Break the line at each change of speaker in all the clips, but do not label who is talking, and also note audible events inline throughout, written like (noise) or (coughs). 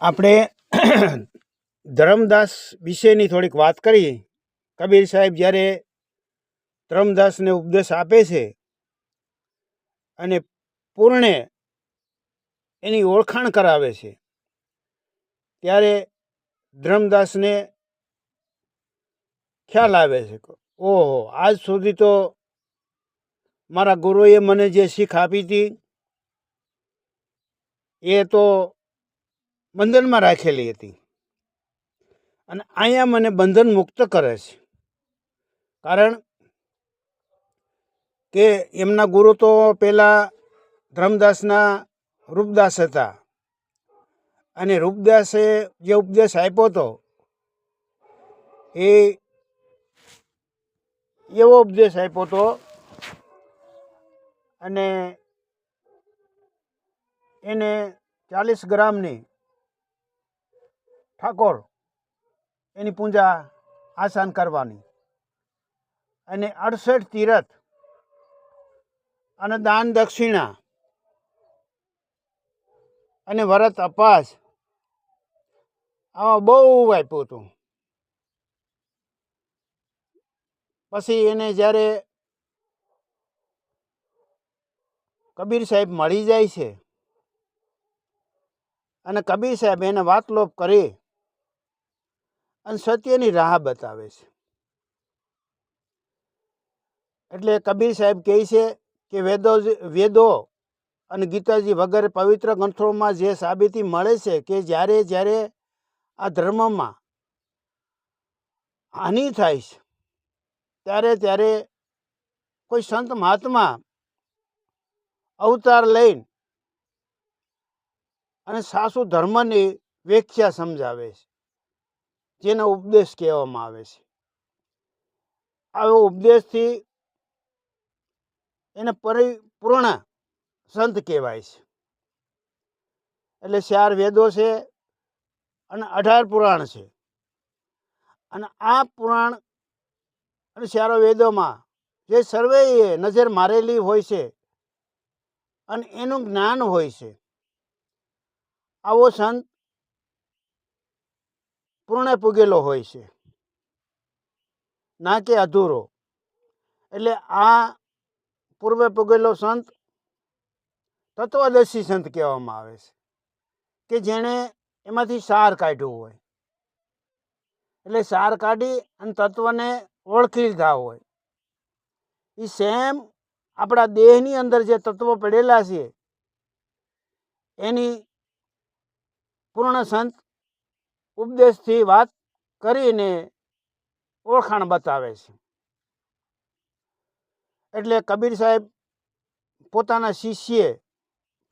આપણે (coughs) ધરમદાસ વિશેની થોડીક વાત કરી કબીર સાહેબ જ્યારે ધરમદાસને ઉપદેશ આપે છે અને પૂર્ણે એની ઓળખાણ કરાવે છે, ત્યારે ધરમદાસને ખ્યાલ આવે છે ઓહો, આજ સુધી તો મારા ગુરુએ મને જે શીખ આપી હતી, એ તો બંધનમાં રાખેલી હતી. અને અહીંયા મને બંધન મુક્ત કરે છે. કારણ કે એમના ગુરુ તો પહેલાં ધર્મદાસના રૂપદાસ હતા. અને રૂપદાસે જે ઉપદેશ આપ્યો હતો, એ એવો ઉપદેશ આપ્યો હતો અને એને ચાલીસ ગ્રામની ઠાકોર, એની પૂજા આસાન કરવાની. અને અડસઠ તીરથ અને દાન દક્ષિણા અને વરત અપાસ આમાં બહુ આપ્યું હતું. પછી એને જ્યારે કબીર સાહેબ મળી જાય છે અને કબીર સાહેબ એને વાતલોપ કરી અને સત્યની રાહ બતાવે છે. એટલે કબીર સાહેબ કહે છે કે વેદો વેદો અને ગીતાજી વગેરે પવિત્ર ગ્રંથોમાં જે સાબિતી મળે છે કે જ્યારે જ્યારે આ ધર્મમાં હાનિ થાય છે, ત્યારે ત્યારે કોઈ સંત મહાત્મા અવતાર લઈને અને સાસુ ધર્મની વ્યાખ્યા સમજાવે છે. જેનો ઉપદેશ કહેવામાં આવે છે. આવો ઉપદેશથી એને પરિપૂર્ણ સંત કહેવાય છે. એટલે ચાર વેદો છે અને અઢાર પુરાણ છે. અને આ પુરાણ અને ચારો વેદોમાં જે સર્વે નજર મારેલી હોય છે અને એનું જ્ઞાન હોય છે. આવો સંત પૂર્ણ પૂગેલો હોય છે? ના કે અધૂરો. એટલે આ પૂર્વે પૂગેલો સંત તત્વદર્શી સંત કહેવામાં આવે છે, કે જેણે એમાંથી સાર કાઢ્યું હોય. એટલે સાર કાઢી અને તત્વને ઓળખી લીધા હોય. એ સેમ આપણા દેહની અંદર જે તત્વો પડેલા છે, એની પૂર્ણ સંત ઉપદેશથી વાત કરીને ઓળખાણ બતાવે છે. એટલે કબીર સાહેબ પોતાના શિષ્ય,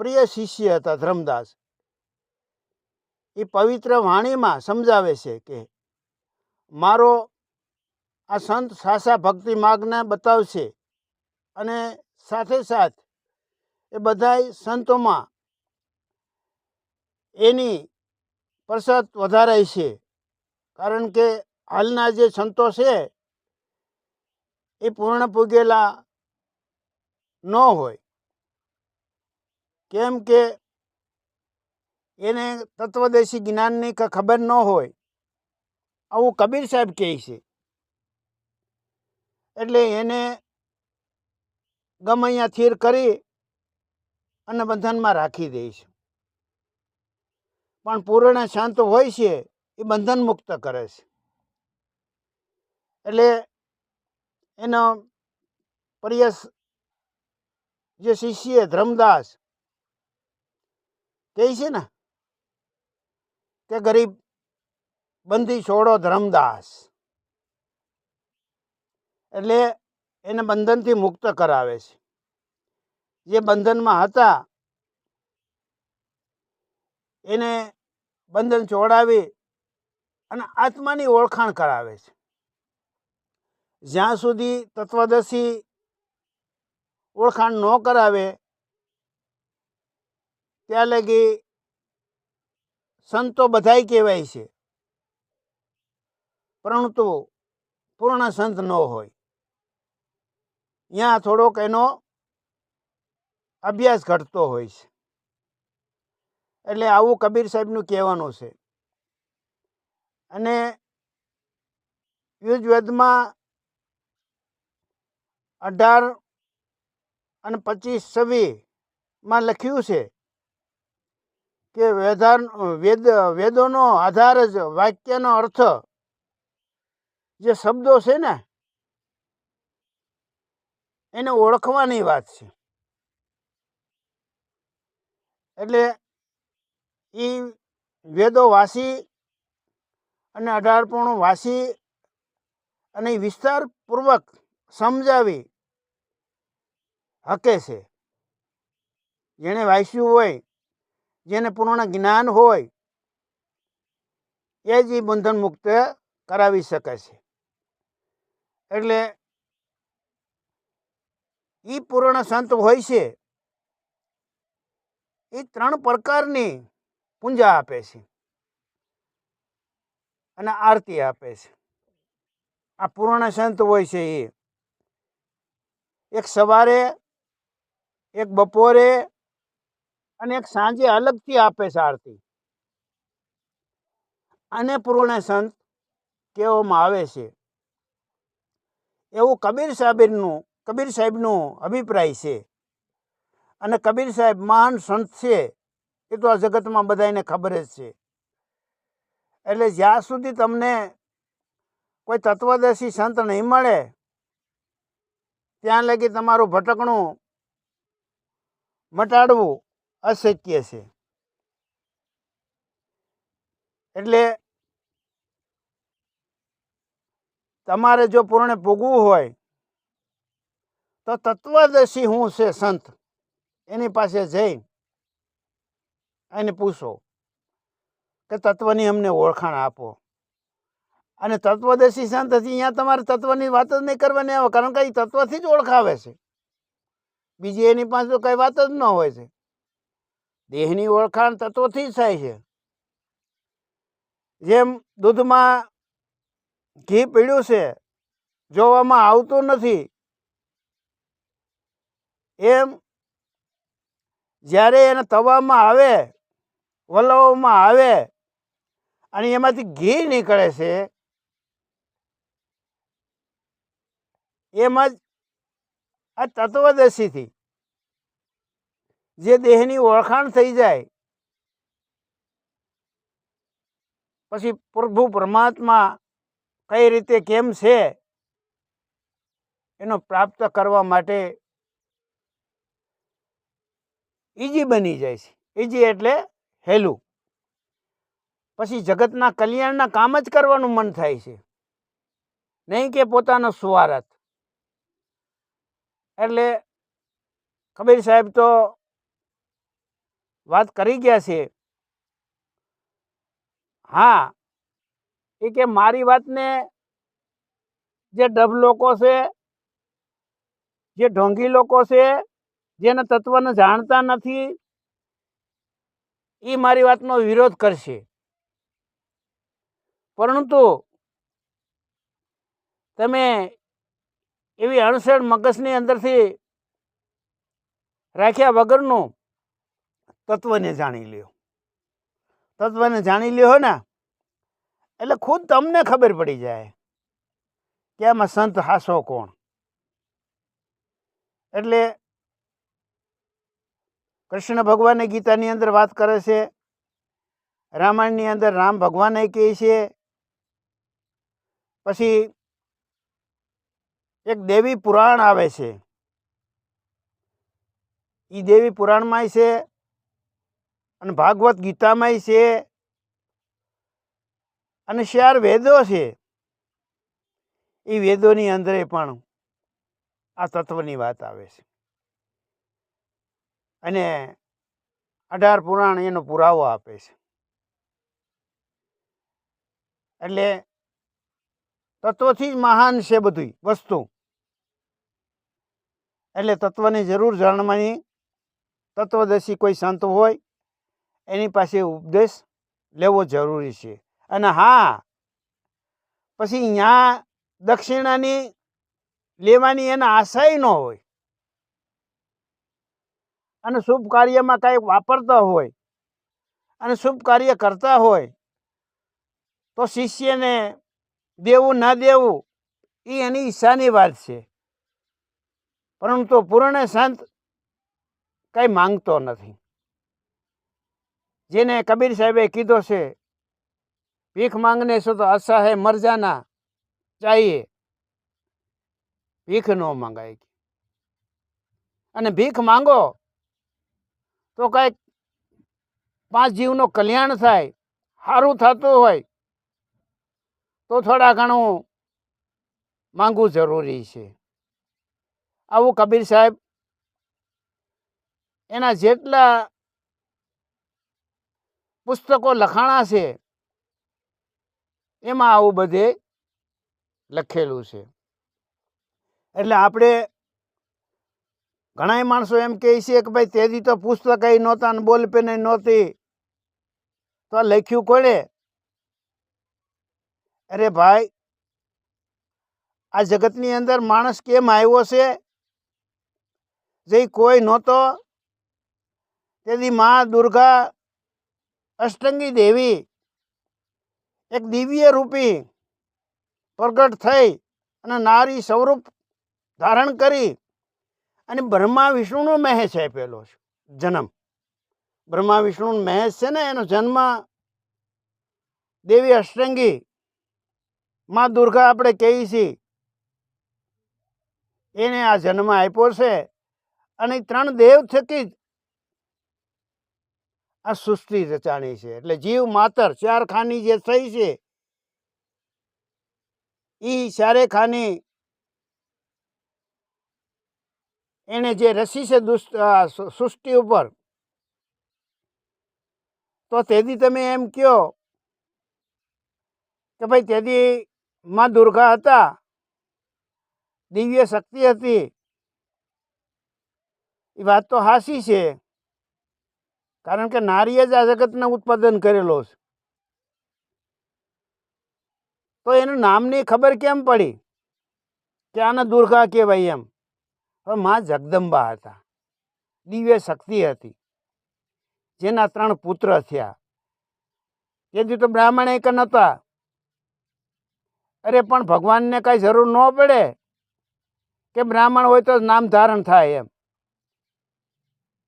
પ્રિય શિષ્ય હતા ધર્મદાસ. એ પવિત્ર વાણીમાં સમજાવે છે કે મારો આ સંત સાસા ભક્તિ માર્ગને બતાવશે અને સાથે સાથ એ બધાય સંતોમાં એની પ્રસાદ વધારાય છે. કારણ કે હાલના જે સંતો છે, એ પૂર્ણ પૂગેલા ન હોય. કેમ કે એને તત્વદેશી જ્ઞાનની ખબર ન હોય. આવું કબીર સાહેબ કહે છે. એટલે એને ગમ અહીંયા થીર કરી અને બંધનમાં રાખી દે છે. પણ પૂર્ણ શાંત હોય છે, એ બંધન મુક્ત કરે છે. એટલે એનો પ્રિય જે શિષ્ય ધર્મદાસ કહે છે ને કે ગરીબ બંધી છોડો ધર્મદાસ. એટલે એને બંધનથી મુક્ત કરાવે છે. જે બંધનમાં હતા, એને બંધન છોડાવી અને આત્માની ઓળખાણ કરાવે છે. જ્યાં સુધી તત્વદર્શી ઓળખાણ ન કરાવે, ત્યાં લગી સંતો બધાય કહેવાય છે. પરંતુ પૂર્ણ સંત ન હોય. ત્યાં થોડોક એનો અભ્યાસ ઘટતો હોય છે. એટલે આવું કબીર સાહેબનું કહેવાનું છે. અને યુજવેદમાં અઢાર અને પચીસ છવ્વીસમાં લખ્યું છે કે વેદાર વેદ, વેદોનો આધાર જ વાક્યનો અર્થ જે શબ્દો છે ને, એને ઓળખવાની વાત છે. એટલે એ વેદો વાસી અને અઢારપણું વાસી અને વિસ્તારપૂર્વક સમજાવી હકે છે. જેણે વાંચ્યું હોય, જેને પૂર્ણ જ્ઞાન હોય, એ જ બંધન મુક્ત કરાવી શકે છે. એટલે એ પૂર્ણ સંત હોય છે. એ ત્રણ પ્રકારની પૂંજા આપે છે અને આરતી આપે છે. આ પૂર્ણ સંત હોય છે એ. એક સવારે, એક બપોરે અને એક સાંજે અલગથી આપે છે આરતી. અને પૂર્ણ સંત કહેવામાં આવે છે. એવું કબીર સાહેબનું કબીર સાહેબનું અભિપ્રાય છે. અને કબીર સાહેબ મહાન સંત છે. એ તો આ જગતમાં બધાને ખબર જ છે. એટલે જ્યાં સુધી તમને કોઈ તત્વદર્શી સંત નહીં મળે, ત્યાં લગી તમારું ભટકણું મટાડવું અશક્ય છે. એટલે તમારે જો પૂર્ણ ભોગવું હોય, તો તત્વદર્શી હું છે સંત. એની પાસે જઈ એને પૂછો કે તત્વની અમને ઓળખાણ આપો. અને તત્વદર્શી સંત હતી અહીંયા તમારે તત્વની વાત જ નહીં કરવાની આવે, કારણ કે એ તત્વથી જ ઓળખાવે છે. બીજી એની પાસે તો કંઈ વાત જ ન હોય છે. દેહની ઓળખાણ તત્વથી જ થાય છે. જેમ દૂધમાં ઘી પીળ્યું છે, જોવામાં આવતું નથી, એમ જ્યારે એને તવામાં આવે વલવવામાં આવે અને એમાંથી ઘી નીકળે છે, એમ જ આ તત્વદશીથી જે દેહની ઓળખાણ થઈ જાય, પછી પ્રભુ પરમાત્મા કઈ રીતે કેમ છે, એનો પ્રાપ્ત કરવા માટે ઈજી બની જાય છે. ઈજી એટલે હેલું. પછી જગતના કલ્યાણના કામ જ કરવાનું મન થાય છે. નહીં કે પોતાનો સ્વાર્થ એટલે કબીર સાહેબ તો વાત કરી ગયા છે. હા, એ કે મારી વાતને જે ડબ લોકો છે, જે ઢોંગી લોકો છે, જેને તત્વને જાણતા નથી એ મારી વાતનો વિરોધ કરશે. પરંતુ તમે એવી અણસેડ મગજની અંદરથી રાખ્યા વગરનું તત્વને જાણી લ્યો. તત્વને જાણી લ્યો ને, એટલે ખુદ તમને ખબર પડી જાય કે આમાં સંત હાસો કોણ. એટલે કૃષ્ણ ભગવાને ગીતાની અંદર વાત કરે છે. રામાયણની અંદર રામ ભગવાને કહે છે. પછી એક દેવી પુરાણ આવે છે. એ દેવી પુરાણમાંય છે અને ભાગવત ગીતામાંય છે અને ચાર વેદો છે. એ વેદોની અંદરે પણ આ તત્વની વાત આવે છે. અને અઢાર પુરાણ એનો પુરાવો આપે છે. એટલે તત્વથી જ મહાન છે બધી વસ્તુ. એટલે તત્વની જરૂર જાણવાની તત્વદર્શી કોઈ સંત હોય, એની પાસે ઉપદેશ લેવો જરૂરી છે. અને હા, પછી અહીંયા દક્ષિણાની લેવાની એના આશાય ન હોય. અને શુભ કાર્યમાં કાંઈક વાપરતા હોય અને શુભ કાર્ય કરતા હોય, તો શિષ્યને દેવું ના દેવું એ એની ઈચ્છાની વાત છે. પરંતુ પૂર્ણ સંત કંઈ માંગતો નથી. જેને કબીર સાહેબે કીધો છે, ભીખ માંગને શું તો અસહાય મરજાના ચાહીએ. ભીખ ન મંગાય. અને ભીખ માંગો તો કંઈક પાંચ જીવનું કલ્યાણ થાય, સારું થતું હોય, તો થોડા ઘણું માંગવું જરૂરી છે. આવું કબીર સાહેબ એના જેટલા પુસ્તકો લખાણા છે, એમાં આવું બધે લખેલું છે. એટલે આપણે ઘણા માણસો એમ કહે છે કે ભાઈ તેથી તો પુસ્તક એ નહોતા ને બોલપેન નહોતી. તો લખ્યું કોણે? અરે ભાઈ, આ જગતની અંદર માણસ કેમ આવ્યો છે? જે કોઈ નહોતો, તેથી મા દુર્ગા અષ્ટંગી દેવી એક દિવ્ય રૂપી પ્રગટ થઈ અને નારી સ્વરૂપ ધારણ કરી અને બ્રહ્મા વિષ્ણુનો મહેશ છે જન્મ. બ્રહ્મા વિષ્ણુ મહેશ છે ને, એનો જન્મ દેવી અષ્ટંગી માં દુર્ગા આપણે કહીએ છીએ. એને આ જન્મ આપ્યો છે અને ત્રણ દેવ થકી જ આ સૃષ્ટિ રચાણી છે. એટલે જીવ, માતર ચાર ખાની જે થઈ છે એ ચારે ખાની એને જે રસી છે દુષ્ટ સૃષ્ટિ ઉપર, તો તેથી તમે એમ કહો કે ભાઈ તેથી માં દુર્ગા હતા, દિવ્ય શક્તિ હતી, એ વાત તો હાસી છે, કારણ કે નારીએ જ આ જગતને ઉત્પાદન કરેલો છે. તો એનું નામની ખબર કેમ પડી? કે આને દુર્ગા કહેવાય એમ. હવે માં જગદંબા હતા. દિવ્ય શક્તિ હતી. જેના ત્રણ પુત્ર થયા. તેથી તો બ્રાહ્મણ એક નહોતા. અરે પણ ભગવાનને કાંઈ જરૂર ન પડે. કે બ્રાહ્મણ હોય તો નામ ધારણ થાય એમ.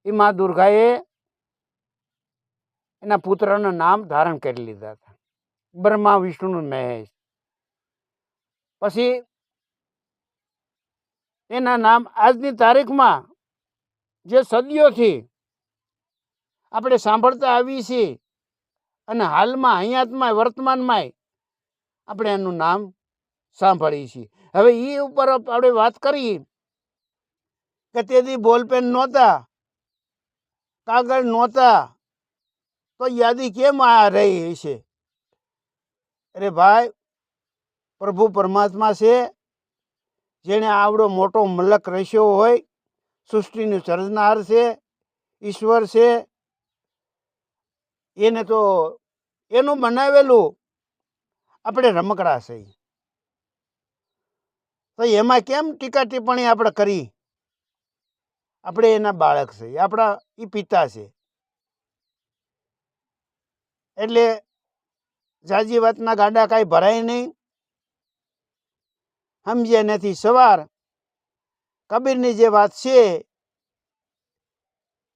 એ મા દુર્ગાએ એના પુત્રનું નામ ધારણ કરી લીધા હતા. બ્રહ્મા, વિષ્ણુનું મહેશ. પછી એના નામ આજની તારીખમાં જે સદીઓથી આપણે સાંભળતા આવી છીએ અને હાલમાં હયાતમાં વર્તમાનમાં આપણે એનું નામ સાંભળીએ છીએ. હવે એ ઉપર આપણે વાત કરીએ કે તેથી બોલપેન નહોતા, કાગળ નહોતા, તો યાદી કેમ આ રહી છે અરે ભાઈ, પ્રભુ પરમાત્મા છે જેણે આવડો મોટો મલક રચ્યો હોય, સૃષ્ટિનું સર્જનાર છે, ઈશ્વર છે. એને તો એનું બનાવેલું આપણે રમકડા છે. તો એમાં કેમ ટીકા ટિપ્પણી આપણે કરી? આપણે એના બાળક છે, આપણા એ પિતા છે. એટલે જાજી વાતના ગાડા કાંઈ ભરાય નહીં. સમજ્યા નથી સવાર. કબીરની જે વાત છે,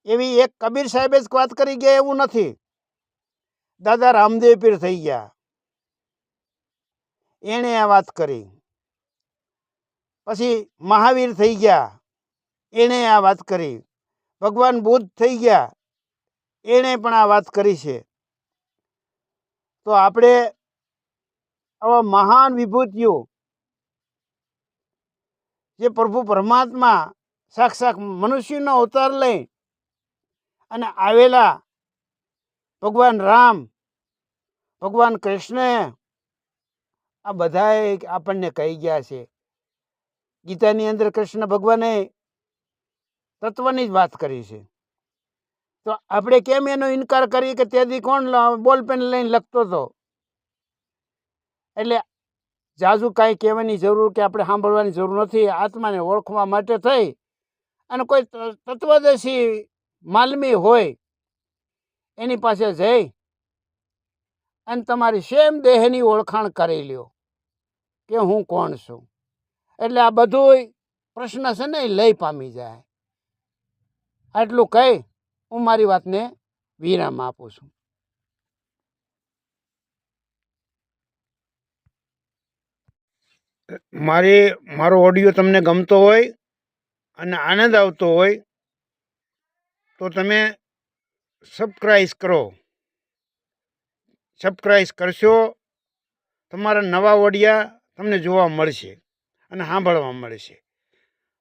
એવી એક કબીર સાહેબે જ વાત કરી ગયા એવું નથી. દાદા રામદેવ પીર થઈ ગયા. એણે આ વાત કરી. પછી મહાવીર થઈ ગયા. એણે આ વાત કરી. ભગવાન બુદ્ધ થઈ ગયા. એણે પણ આ વાત કરી છે. તો આપણે આવા મહાન વિભૂતિઓ જે પ્રભુ પરમાત્મા સાક્ષાત મનુષ્યનો અવતાર લઈ અને આવેલા ભગવાન રામ, ભગવાન કૃષ્ણ આ બધાએ આપણને કહી ગયા છે. ગીતાની અંદર કૃષ્ણ ભગવાને તત્વની જ વાત કરી છે. તો આપણે કેમ એનો ઇનકાર કરીએ કે તેથી કોણ બોલપેન લઈને લખતો હતો? એટલે જાજુ કાંઈ કહેવાની જરૂર કે આપણે સાંભળવાની જરૂર નથી. આત્માને ઓળખવા માટે થઈ અને કોઈ તત્વદર્શી માલમી હોય, એની પાસે જઈ અને તમારી સેમ દેહની ઓળખાણ કરી લ્યો કે હું કોણ છું. એટલે આ બધુંય પ્રશ્ન છે ને એ લઈ પામી જાય. આટલું કહી હું મારી વાતને વિરામ આપું છું. મારી, મારો ઓડિયો તમને ગમતો હોય અને આનંદ આવતો હોય, તો તમે સબસ્ક્રાઈબ કરો. સબસ્ક્રાઈબ કરશો, તમારા નવા ઓડિયા તમને જોવા મળશે અને સાંભળવા મળશે.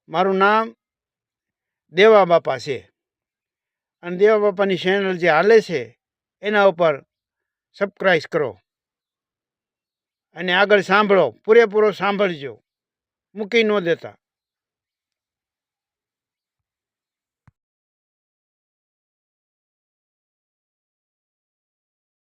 મારું નામ દેવા બાપા છે. અને દેવા બાપાની ચેનલ જે હાલે છે, એના ઉપર સબસ્ક્રાઈબ કરો. અને આગળ સાંભળો પૂરેપૂરો સાંભળજો. મૂકી ન દેતા.